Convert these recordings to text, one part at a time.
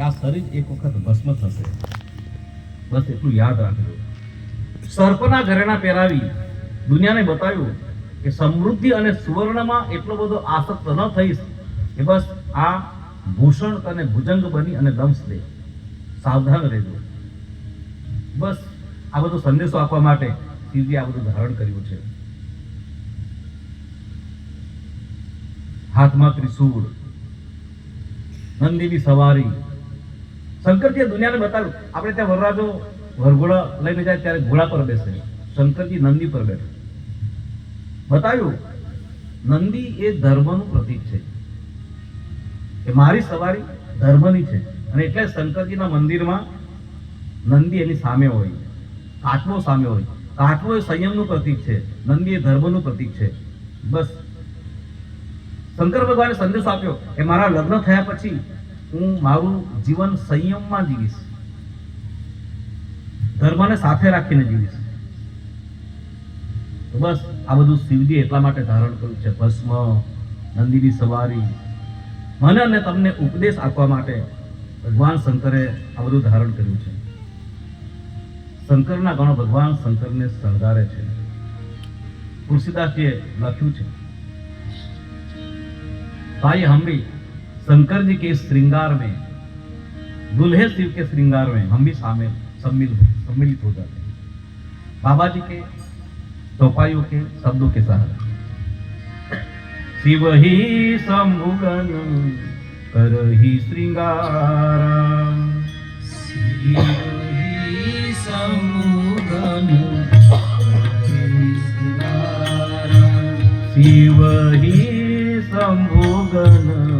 કે આ શરીર એક વખત ભસ્મ થશે. બસ એટલું યાદ રાખજો. સર્પના ઘરેણા પહેરાવી દુનિયાને બતાવ્યું કે સમૃદ્ધિ અને સુવર્ણમાં એટલો બધો આસક્ત ન થઈશ કે બસ આ ભૂષણ તને ભુજંગ બની અને દંશ દે. સાવધાન રહેજો. બસ આ બધો સંદેશો આપવા માટે શિવજી આ બધું ધારણ કર્યું છે. હાથમાં ત્રિશૂળ, નંદીની સવારી શંકરજીએ દુનિયાને બતાવ્યું. આપણે ત્યાં વરરાજો વરઘોડા લઈને જાય ત્યારે ઘોડા પર બેસે. શંકરજી નંદી પર બેઠે બતાવ્યું, નંદી એ ધર્મનું પ્રતીક છે. કે મારી સવારી ધર્મની છે. અને એટલે શંકરજીના મંદિરમાં નંદી એની સામે હોય. કાટવો સામે હોય. કાટવો એ સંયમનું પ્રતીક છે. નંદી એ ધર્મનું પ્રતીક છે. બસ. શંકર ભગવાને સંદેશ આપ્યો કે મારા લગ્ન થયા પછી હું મારું જીવન સંયમમાં જીવીશ. ધર્મને સાથે રાખીને જીવીશ. બસ આ બધું શિવજી એટલા માટે ધારણ કર્યું છે. ભસ્મ, નંદીની સવારી. મને અને તમને ઉપદેશ આપવા માટે ભગવાન શંકરે આ બધું ધારણ કર્યું છે. શંકરના ગણો ભગવાન શંકરને શણગારે છે. તુલસીદાસજીએ લખ્યું છે. ભાઈ હમરી शंकर जी के श्रृंगार में दुल्हे शिव के श्रृंगार में हम भी शामिल सम्मिल सम्मिलित हो जाते हैं। बाबा जी के चौपाइयों के शब्दों के साथ। शिव ही समुगन कर ही श्रृंगार। शिव ही संभोगन करही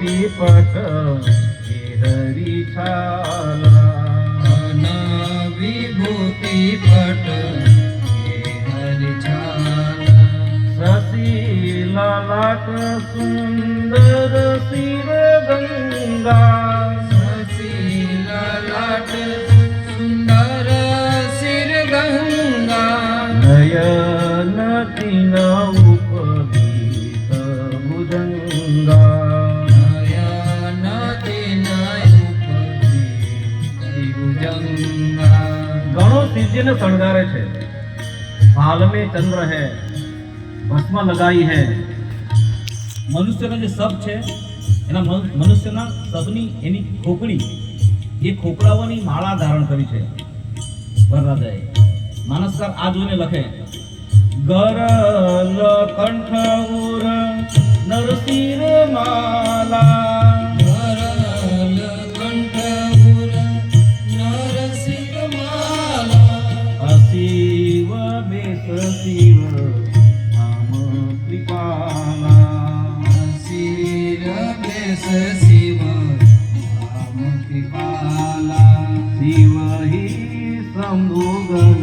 दीपक न विभूति पट केरि शशि ल सुन्दर गङ्गा રાજ્યને શણગારે છે. હાલ ચંદ્ર હે, ભસ્મ લગાઈ હે. મનુષ્યનો જે સબ છે, એના મનુષ્યના સબની એની ખોપડી, એ ખોપરાઓની માળા ધારણ કરી છે. વરરાજાએ માનસકાર આ જોઈને લખે, ગરલ કંઠ ઉર નરસિંહ માલા બેસ શિવ આમ કૃપાલા શિર બેસ શિવ રામ કૃપાલા શિવ હિ શંભુગન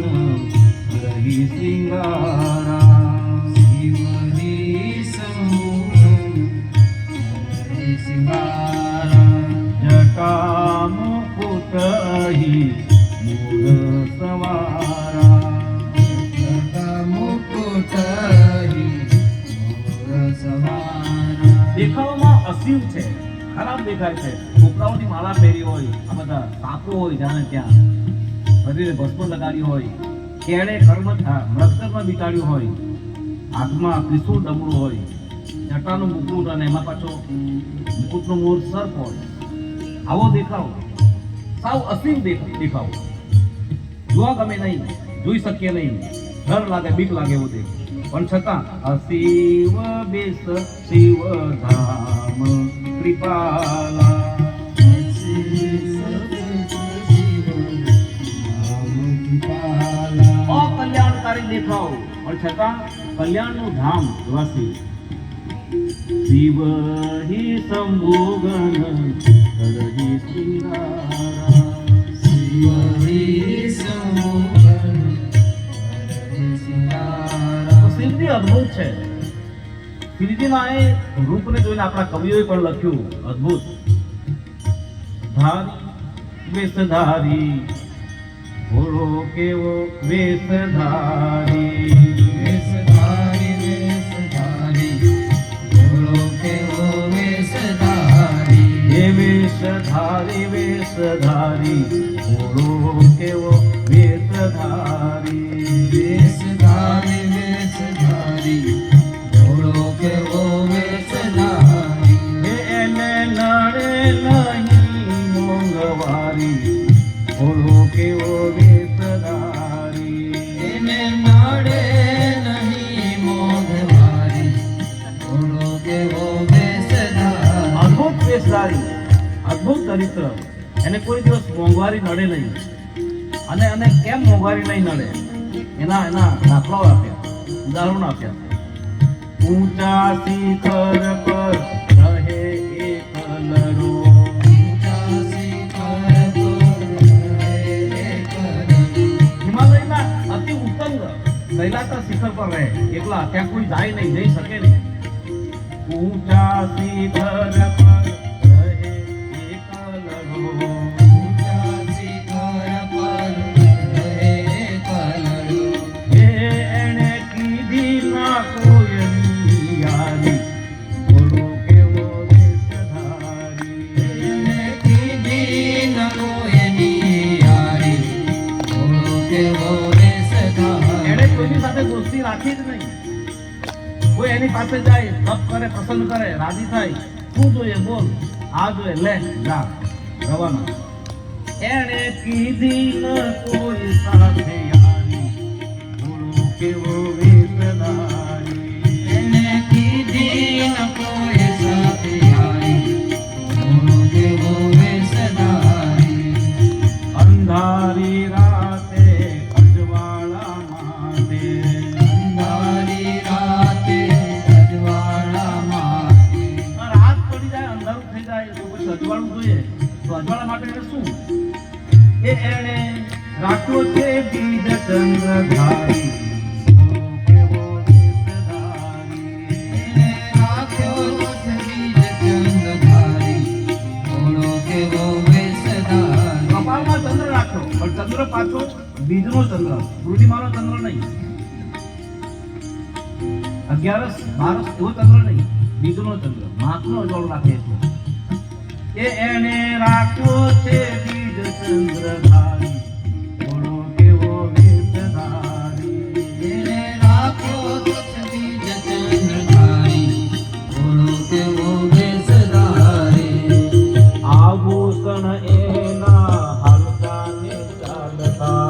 રહી સિંગારા શિવ હરી સમૂહ હરિ સિંગારા જટા મુકુટ હિ દેખાવમાં છે. ખરાબ દેખાય છે. છોકરાઓની માળા પહેરી હોય, આ બધા સાપો હોય જાણે ત્યાં. શરીરે ભસ્મ લગાડ્યું હોય. કેળે કર્મ મૃતકર્મ વિતાડ્યું હોય. હાથમાં ત્રિશુળ ડમરું હોય. જટાનું મુકુટ અને એમાં પાછો મુકુટનો મોર સર્પ હોય. આવો દેખાવ. સાવ અસીમ દેખ- દેખાવ. જોવા ગમે નહીં. જોઈ શકીએ નહીં. ડર લાગે, બીક લાગે એવું દેખ પણ છતાં અસીવ શિવ બેસ, શિવ ધામ કૃપાલા અકલ્યાણકારી દેખાવ. પણ છતાં, કલ્યાણનું ધામ વાસી શિવ હિ સંભોગન શિવ. તો શિવજી અદ્ભુત છે. એ રૂપને જોઈને આપણા કવિઓએ પણ લખ્યું અદ્ભુત. ધારી વેશધારી ભોળો કેવો વેશધારી હે વેશધારી વેશધારી ભોળો કેવો વેશધારી હે અદ્ભુત વેશધારી અદ્ભુત ચરિત્ર. એને કોઈ દિવસ મોંઘવારી નડે નહીં. અને અને કેમ મોંઘવારી નહીં નડે? એના એના દાખલાઓ આપ્યા. ઉદાહરણ આપ્યા. ઊંચા શિખર પર રહે એક લડો હિમાલયના અતિ ઉત્તંગ કૈલાસના શિખર પર રહે. એકલા ત્યાં કોઈ જાય નહીં, જઈ શકે નહીં. ઊંચા શિખર પર રાખી જ નહીં. કોઈ એની પાસે જાય તપ કરે પસંદ કરે, રાજી થાય, શું જોઈએ બોલ? આ જોઈએ, લે, જા, રવાના. એણે કીધી ન કોઈ સાથે યારી. કેવો જોઈએ. તો અજવાળા માટે એટલે શું? એ એણે રાખ્યો છે બીજ ચંદ્ર ધારી ચંદ્ર પાછો બીજનો ચંદ્ર પૂર્ણિમાનો ચંદ્ર નહીં. અગિયારસ, બારસ એવો ચંદ્ર નહીં, બીજનો ચંદ્ર. માથનો અજવાળો રાખે એટલો એ એને રાખો છે બીજ ચંદ્રધારી કેવો વેશધારી આભૂષણ એના હલકા ને ચાલતા.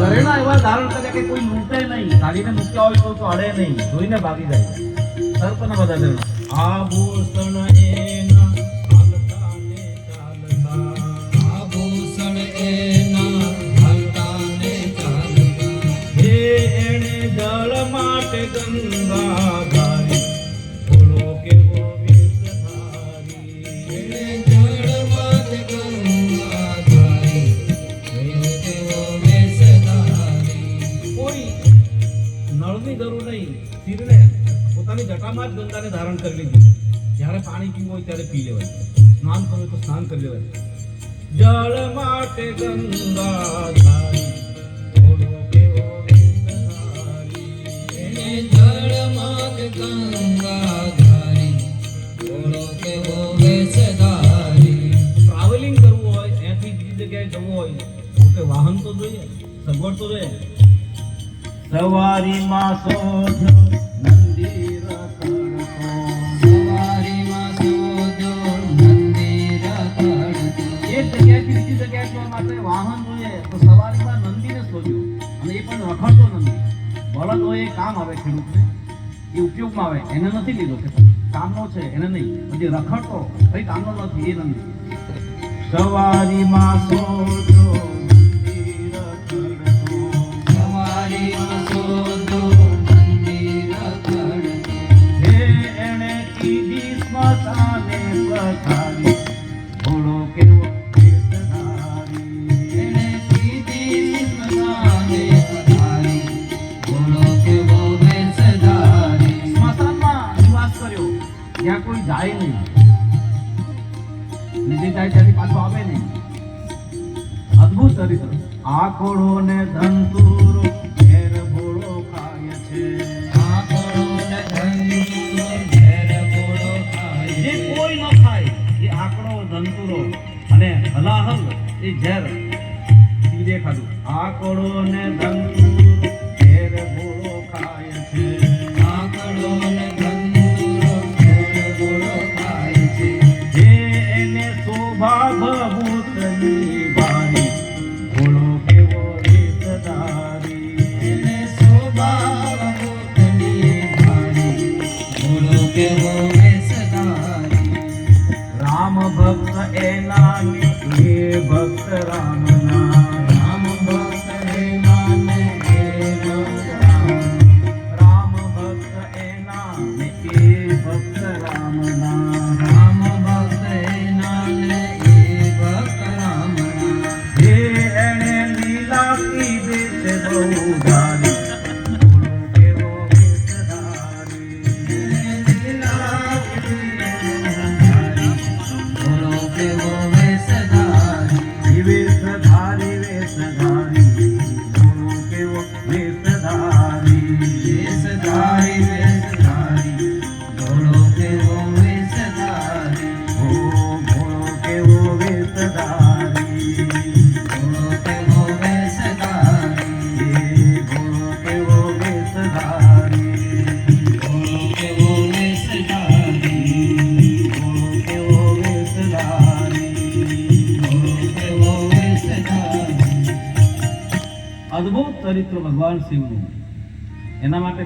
ઘરેણા એવા ધારણ કરે કે કોઈ લૂંટે નહીં. કાઢીને મૂક્યા હોય તો તો અડે નહીં. જોઈને ભાગી જાય. સર્પના બધા ઘરેણા આભૂષણ એના હલતા ને ચાલતા. હે એણે જળ માટે ગંગા ધારી બોલો કેવો પોતાની જટામાં જ ગંગાને ધારણ કરી લીધી જ્યારે પાણી પીવું હોય ત્યારે પી લેવાય સ્નાન કરવું તો સ્નાન કરી લેવાય જળ માટે ગંગા ધારી ટ્રાવેલિંગ કરવું હોય ત્યાંથી બીજી જગ્યાએ જવું હોય તો કે વાહન તો જોઈએ સગવડ તો જોઈએ. સવારીમાં સોધ કામ આવે ખેડૂતને, એ ઉપયોગમાં આવે. એને નથી લીધો કે કામનો છે, એને નહીં. જે રખડતો કઈ કામનો નથી, એ નથી. સવારીમાં ત્યાં કોઈ જાય નહીં. અને જાય ત્યાંથી પાછો આવે નહીં. અદ્ભુત ચરિત્ર. આ ઘોડો ને ધંતુરો ઘેર ખાય છે. આંકડો ને ધંધુરો ઘેર ખાય જે કોઈ ન ખાય એ આકડો ધંતુરો અને હલાહલ એ ઝેર. ખાધું. આકડો ને ધંતુરો ઘેર ભોળો ખાય છે. રામ ભક્ત એના ભગવાન શિવનું. એના માટે